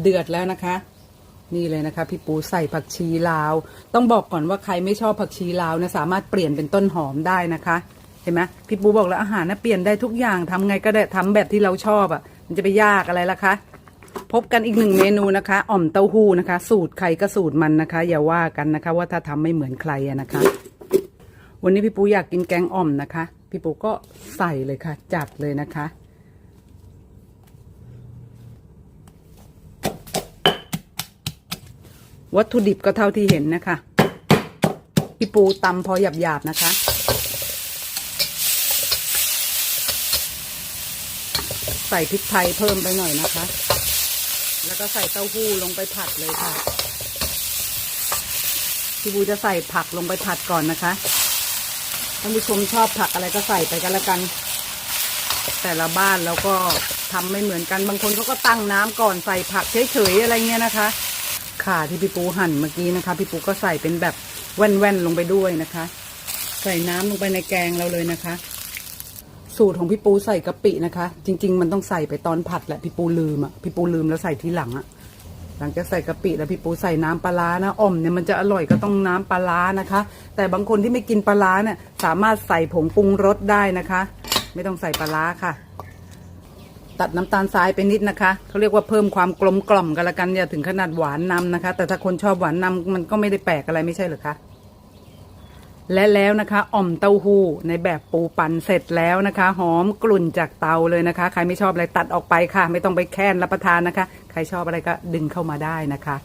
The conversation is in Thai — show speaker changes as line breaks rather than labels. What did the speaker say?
เดือดแล้วนะคะ นี่เลยนะคะ พี่ปูใส่ผักชีลาว ต้องบอกก่อนว่าใครไม่ชอบผักชีลาวนะสามารถเปลี่ยนเป็นต้นหอมได้นะคะ เห็นไหมพี่ปูบอกแล้วอาหารนะเปลี่ยนได้ทุกอย่างทำไงก็ได้ทำแบบที่เราชอบอะ่ะ มันจะไปยากอะไรล่ะคะ พบกันอีกหนึ่งเมนูนะคะอ่อมเต้าหู้นะคะ สูตรใครก็สูตรมันนะคะ อย่าว่ากันนะคะ ว่าถ้าทำไม่เหมือนใครอะนะคะ วันนี้พี่ปูอยากกินแกงอ่อมนะคะ พี่ปูก็ใส่เลยค่ะ จัดเลยนะคะ วัตถุดิบก็เท่าที่เห็นนะคะพี่ปูตำพอหยาบๆนะคะ ใส่พริกไทยเพิ่มไปหน่อยนะคะ แล้วก็ใส่เต้าหู้ลงไปผัดเลยค่ะพี่ปูจะใส่ผักลงไปผัดก่อนนะคะท่านผู้ชมชอบผักอะไรก็ใส่ไปกันละกัน แต่ละบ้านแล้วก็ทำไม่เหมือนกันบางคนเขาก็ตั้งน้ำก่อนใส่ผักเฉยๆอะไรเงี้ยนะคะ ข่าที่พี่ปูหั่นเมื่อกี้นะคะ พี่ปูก็ใส่เป็นแบบแว่นๆลงไปด้วยนะคะ ใส่น้ำลงไปในแกงเราเลยนะคะ สูตรของพี่ปูใส่กะปินะคะ จริง ๆ มันต้องใส่ไปตอนผัดแหละพี่ปูลืมอะพี่ปูลืมแล้วใส่ทีหลังอะหลังจากใส่กะปิแล้วพี่ปูใส่น้ำปลาร้านะอ่อมเนี่ยมันจะอร่อยก็ต้องน้ำปลาร้านะคะ แต่บางคนที่ไม่กินปลาร้าเนี่ยสามารถใส่ผงปรุงรสได้นะคะ ไม่ต้องใส่ปลาร้าค่ะ ตัดน้ำตาลทรายไปนิดนะคะเขาเรียกว่าเพิ่มความกลมกล่อมกันละกันอย่าถึงขนาดหวานนำนะคะ แต่ถ้าคนชอบหวานนำมันก็ไม่ได้แปลกอะไรไม่ใช่หรือคะและแล้วนะคะอ่อมเต้าหู้ในแบบปูปั่นเสร็จแล้วนะคะ หอมกลุ่นจากเตาเลยนะคะ ใครไม่ชอบอะไรตัดออกไปค่ะ ไม่ต้องไปแค้นรับประทานนะคะ ใครชอบอะไรก็ดึงเข้ามาได้นะคะ